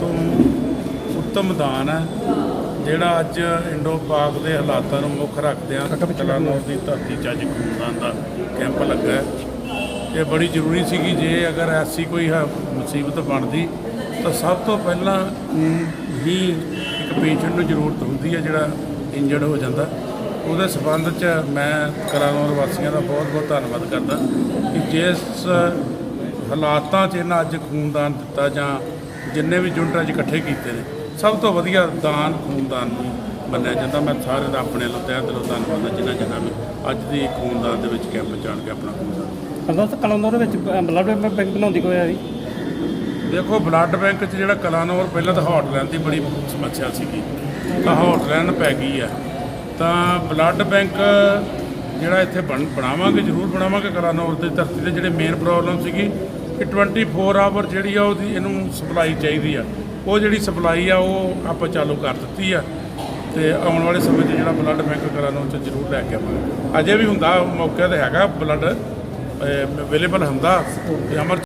ਤੋਂ ਉੱਤਮ ਦਾਨ ਹੈ ਜਿਹੜਾ ਅੱਜ ਇੰਡੋ ਪਾਕ ਦੇ ਹਾਲਾਤਾਂ ਨੂੰ ਮੁੱਖ ਰੱਖਦਿਆਂ ਕਲਾਨੌਰ ਦੀ ਧਰਤੀ 'ਚ ਅੱਜ ਖੂਨਦਾਨ ਦਾ ਕੈਂਪ ਲੱਗਾ ਹੈ। ਇਹ ਬੜੀ ਜ਼ਰੂਰੀ ਸੀਗੀ ਜੇ ਅਗਰ ਐਸੀ ਕੋਈ ਮੁਸੀਬਤ ਬਣਦੀ ਤਾਂ ਸਭ ਤੋਂ ਪਹਿਲਾਂ ਹੀ ਇੱਕ ਪੇਸ਼ੈਂਟ ਨੂੰ ਜ਼ਰੂਰਤ ਹੁੰਦੀ ਹੈ ਜਿਹੜਾ ਇੰਜਰਡ ਹੋ ਜਾਂਦਾ। ਉਹਦੇ ਸਬੰਧ 'ਚ ਮੈਂ ਕਲਾਨੌਰ ਵਾਸੀਆਂ ਦਾ ਬਹੁਤ ਬਹੁਤ ਧੰਨਵਾਦ ਕਰਦਾ ਕਿ ਜਿਸ ਹਾਲਾਤਾਂ 'ਚ ਇਹਨਾਂ ਅੱਜ ਖੂਨਦਾਨ ਦਿੱਤਾ ਜਾਂ ਜਿੰਨੇ ਵੀ ਯੂਨਿਟ ਅੱਜ ਇਕੱਠੇ ਕੀਤੇ ਨੇ ਸਭ ਤੋਂ ਵਧੀਆ ਦਾਨ ਖੂਨਦਾਨ ਨੂੰ ਮੰਨਿਆ ਜਾਂਦਾ। ਮੈਂ ਸਾਰੇ ਦਾ ਆਪਣੇ ਵੱਲੋਂ ਤਹਿ ਦਿਲੋਂ ਧੰਨਵਾਦ ਜਿਨ੍ਹਾਂ ਜਿਨ੍ਹਾਂ ਵੀ ਅੱਜ ਦੀ ਖੂਨਦਾਨ ਦੇ ਵਿੱਚ ਕੈਂਪ 'ਚ ਆਣ ਕੇ ਆਪਣਾ ਖੂਨਦਾਨ ਕਲੰਦਰ ਕਲੰਦਰ ਦੇ ਵਿੱਚ ਬਲੱਡ ਬੈਂਕ ਬਣਾਉਂਦੀ ਕੋਈ ਆ ਜੀ ਦੇਖੋ ਬਲੱਡ ਬੈਂਕ 'ਚ ਜਿਹੜਾ ਕਲਾਨੌਰ ਪਹਿਲਾਂ ਤਾਂ ਹੌਟਲਾਈਨ ਦੀ ਬੜੀ ਸਮੱਸਿਆ ਸੀਗੀ ਤਾਂ ਹੌਟਲਾਈਨ ਪੈ ਗਈ ਆ ਤਾਂ ਬਲੱਡ ਬੈਂਕ ਜਿਹੜਾ ਇੱਥੇ ਬਣ ਬਣਾਵਾਂਗੇ ਜ਼ਰੂਰ ਬਣਾਵਾਂਗੇ ਕਲਾਨੌਰ ਦੀ ਧਰਤੀ ਤੇ ਜਿਹੜੇ ਮੇਨ ਪ੍ਰੋਬਲਮ ਸੀਗੀ ਕਿ 24 ਆਵਰ ਜਿਹੜੀ ਆ ਉਹਦੀ ਇਹਨੂੰ ਸਪਲਾਈ ਚਾਹੀਦੀ ਆ। ਉਹ ਜਿਹੜੀ ਸਪਲਾਈ ਆ, ਉਹ ਆਪਾਂ ਚਾਲੂ ਕਰ ਦਿੱਤੀ ਆ। ਤੇ ਆਉਣ ਵਾਲੇ ਸਮੇਂ 'ਚ ਜਿਹੜਾ ਬਲੱਡ ਬੈਂਕ ਕਲਾਨੌਰ 'ਚ ਜ਼ਰੂਰ ਲੈ ਕੇ ਆਵਾਂਗੇ। ਅਜੇ ਵੀ ਹੁੰਦਾ, ਮੌਕੇ ਤੇ ਹੈਗਾ ਬਲੱਡ ਅਵੇਲੇਬਲ ਹੁੰਦਾ। ਤੇ ਅਮਰ